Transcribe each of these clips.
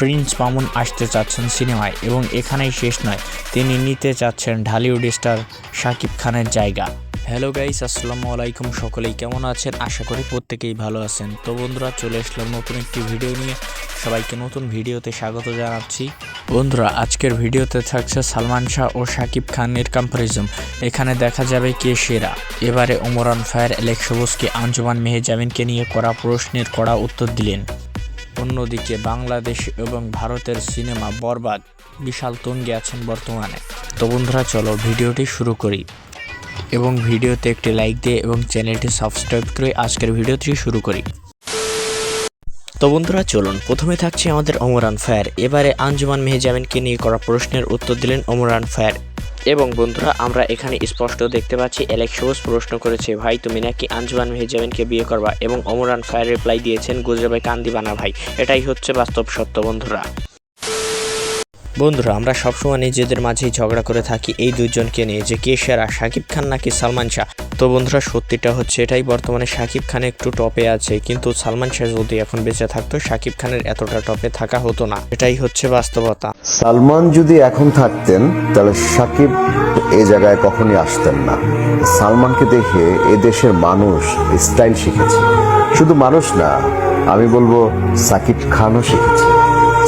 Prince Mamun আসতে চাচ্ছেন সিনেমায় এবং এখানেই শেষ নয়, তিনি নিতে চাচ্ছেন ঢালিউড স্টার শাকিব খানের জায়গা। হ্যালো গাইস, আসসালামু আলাইকুম সকলেই, কেমন আছেন? আশা করি প্রত্যেকেই ভালো আছেন। তো বন্ধুরা, চলে আসলাম নতুন একটি ভিডিও নিয়ে। সবাইকে নতুন ভিডিওতে স্বাগত জানাচ্ছি। বন্ধুরা, আজকের ভিডিওতে থাকছে সালমান শাহ ও শাকিব খানের কম্পারিজম এখানে দেখা যাবে কে সেরা। এবারে ওমরান ফায়ার এলেক সবুজকে আঞ্জুমান মেহেজামিনকে নিয়ে করা প্রশ্নের কড়া উত্তর দিলেন। অন্যদিকে বাংলাদেশ এবং ভারতের সিনেমা বরবাদ, বিশাল তুঙ্গে আছেন বর্তমানে। তো বন্ধুরা, চলো ভিডিওটি শুরু করি। এবং ভিডিওতে একটি লাইক দিয়ে এবং চ্যানেলটি সাবস্ক্রাইব করে আজকের ভিডিওটি শুরু করি। তো বন্ধুরা, চলুন। প্রথমে থাকছে আমাদের অমরান ফায়ার। এবারে আঞ্জুমান মেহজামিনকে নিয়ে করা প্রশ্নের উত্তর দিলেন অমরান ফায়ার। এবং বন্ধুরা, আমরা এখানে স্পষ্ট দেখতে পাচ্ছি অ্যালেক্স সবুজ প্রশ্ন করেছে, ভাই, তুমি নাকি আঞ্জুমান মেহজামিনকে বিয়ে করবা? এবং অমরান ফায়ার রিপ্লাই দিয়েছেন গুজরাবাই কান্দিবানা ভাই। এটাই হচ্ছে বাস্তব সত্য, বন্ধুরা। বন্ধুরা, আমরা সবসময় নিজেদের মাঝেই ঝগড়া করে থাকি এই দুজনকে নিয়ে, যে কে সেরা শাকিব খান নাকি সালমান শাহ? তো বন্ধুরা, সত্যিটা হচ্ছে এটাই। বর্তমানে শাকিব খান একটু টপে আছে, কিন্তু সালমান শাহ যদি এখন বেঁচে থাকতো। শাকিব খানের এতটা টপে থাকা হতো না। এটাই হচ্ছে বাস্তবতা। সালমান যদি এখন থাকতেন, তাহলে সাকিব এই জায়গায় কখনই আসতেন না। সালমানকে দেখে এ দেশের মানুষ স্টাইল শিখেছে। শুধু মানুষ না, আমি বলব সাকিব খানও শিখেছে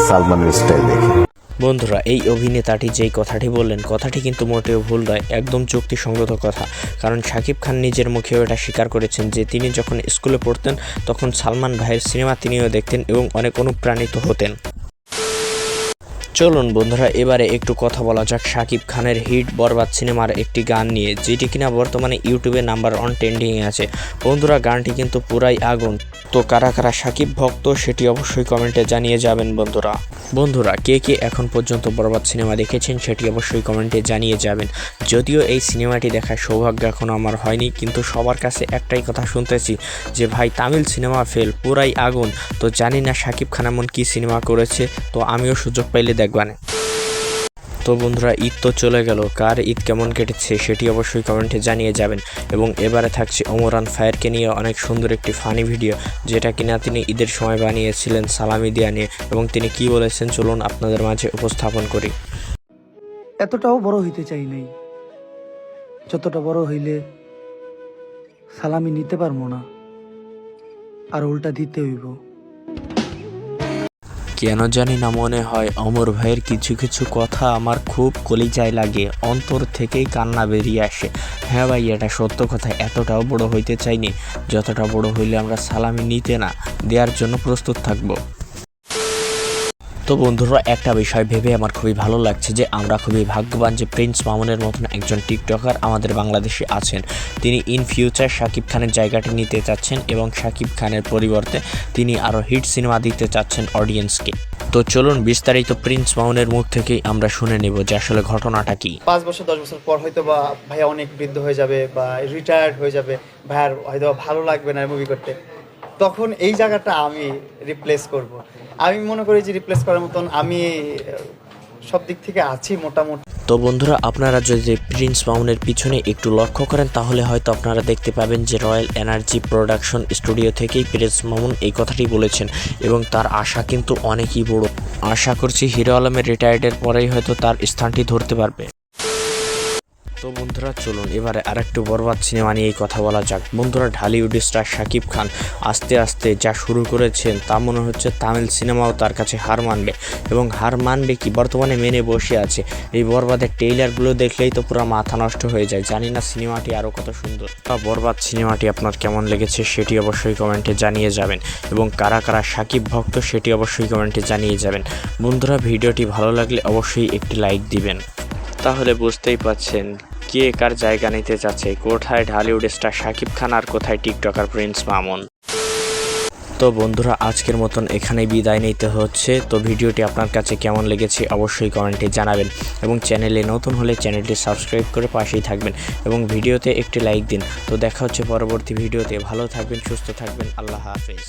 সালমানের স্টাইল দেখে। বন্ধুরা, এই অভিনেতাটি যেই কথাটি বললেন, কথাটি কিন্তু মোটেও ভুল নয়, একদম যুক্তিসঙ্গত কথা। কারণ শাকিব খান নিজের মুখেও এটা স্বীকার করেছেন যে, তিনি যখন স্কুলে পড়তেন, তখন সালমান ভাইয়ের সিনেমা তিনিও দেখতেন এবং অনেক অনুপ্রাণিত হতেন। চলুন বন্ধুরা, এবারে একটু কথা বলা যাক শাকিব খানের হিট বরবাদ সিনেমার একটি গান নিয়ে, যেটি কিনা বর্তমানে ইউটিউবে নাম্বার ওয়ান ট্রেন্ডিংয়ে আছে। বন্ধুরা, গানটি কিন্তু পুরাই আগুন। তো কারা কারা শাকিব ভক্ত, সেটি অবশ্যই কমেন্টে জানিয়ে যাবেন বন্ধুরা। বন্ধুরা, কে কে এখন পর্যন্ত বরবাদ সিনেমা দেখেছেন, সেটি অবশ্যই কমেন্টে জানিয়ে যাবেন। যদিও এই সিনেমাটি দেখার সৌভাগ্য এখনও আমার হয়নি, কিন্তু সবার কাছে একটাই কথা শুনতেছি, যে ভাই, তামিল সিনেমা ফেল, পুরাই আগুন। তো জানি না শাকিব খান এমন কী সিনেমা করেছে, তো আমিও সুযোগ পাইলে দেখবানে তো বন্ধুরা, ঈদ তো চলে গেল। কার ঈদ কেমন কেটেছে সেটি অবশ্যই কমেন্টে জানিয়ে যাবেন। এবং এবারে থাকছে অমরান ফায়ারকে নিয়ে অনেক সুন্দর একটি ফানি ভিডিও, যেটা কিনা তিনি ঈদের সময় বানিয়েছিলেন সালামি দেয়া নিয়ে। এবং তিনি কি বলেছেন চলুন আপনাদের মাঝে উপস্থাপন করি। এতটাও বড় হইতে চাই নাই। যতটা বড় হইলে সালামি নিতে পারব না, আর উল্টা দিতে হইব। কেন জানি না মনে হয়। অমর ভাইয়ের কিছু কিছু কথা আমার খুব কলিজায় লাগে। অন্তর থেকেই কান্না বেরিয়ে আসে। হ্যাঁ ভাই, এটা সত্য কথা। এতটাও বড় হইতে চাইনি। যতটা বড় হইলে আমরা সালামি নিতে না। দেওয়ার জন্য প্রস্তুত থাকব। তো বন্ধুরা, একটা বিষয় ভেবে আমার খুবই ভালো লাগছে যে আমরা খুবই ভাগ্যবান যে প্রিন্স মামুনের মতন একজন টিকটকার আমাদের বাংলাদেশে আছেন। তিনি ইন ফিউচার শাকিব খানের জায়গাটি নিতে চাচ্ছেন এবং শাকিব খানের পরিবর্তে তিনি আরও হিট সিনেমা দিতে চাচ্ছেন অডিয়েন্সকে তো চলুন, বিস্তারিত প্রিন্স মাউনের মুখ থেকেই আমরা শুনে নেব যে আসলে ঘটনাটা কি। পাঁচ বছর, দশ বছর পর হয়তো বা ভাইয়া অনেক বৃদ্ধ হয়ে যাবে বা রিটায়ার্ড হয়ে যাবে, ভাইয়ার হয়তো ভালো লাগবে না মুভি করতে। তখন এই জায়গাটা আমি রিপ্লেস করব। আমি মনে করি যে রিপ্লেস করার মতন আমি সব দিক থেকে আছি মোটামুটি। তো বন্ধুরা, আপনারা যদি প্রিন্স মাউনের পিছনে একটু লক্ষ্য করেন, তাহলে হয়তো আপনারা দেখতে পাবেন যে রয়্যাল এনার্জি প্রোডাকশন স্টুডিও থেকেই প্রিন্স মামুন এই কথাটি বলেছেন এবং তার আশা কিন্তু অনেকই বড়। আশা করছি হিরো আলমের রিটায়ার্ডের পরেই হয়তো তার স্থানটি ধরতে পারবে। তো বন্ধুরা, চলুন এবারে আরেকটু বরবাদ সিনেমা নিয়েই কথা বলা যাক। বন্ধুরা ঢালিউড স্টার শাকিব খান আস্তে আস্তে যা শুরু করেছেন, তা মনে হচ্ছে তামিল সিনেমাও তার কাছে হার মানবে এবং হার মানবে কি বর্তমানে মেনে বসে আছে। এই বরবাদের ট্রেইলারগুলো দেখলেই তো পুরো মাথা নষ্ট হয়ে যায়। জানি না সিনেমাটি আরও কত সুন্দর। বা বরবাদ সিনেমাটি আপনার কেমন লেগেছে সেটি অবশ্যই কমেন্টে জানিয়ে যাবেন এবং কারা কারা সাকিব ভক্ত সেটি অবশ্যই কমেন্টে জানিয়ে যাবেন। বন্ধুরা, ভিডিওটি ভালো লাগলে অবশ্যই একটি লাইক দিবেন। তাহলে বুঝতেই পাচ্ছেন কে কার জায়গা নিতে চাচ্ছে কোথায় ঢালিউড স্টার শাকিব খান আর কোথায় টিকটকার প্রিন্স মামুন? তো বন্ধুরা, আজকের মতন এখানেই বিদায় নিতে হচ্ছে। তো ভিডিওটি আপনার কাছে কেমন লেগেছে অবশ্যই কমেন্টে জানাবেন এবং চ্যানেলে নতুন হলে চ্যানেলটি সাবস্ক্রাইব করে পাশেই থাকবেন এবং ভিডিওতে একটি লাইক দিন। তো দেখা হচ্ছে পরবর্তী ভিডিওতে। ভালো থাকবেন, সুস্থ থাকবেন। আল্লাহ হাফেজ।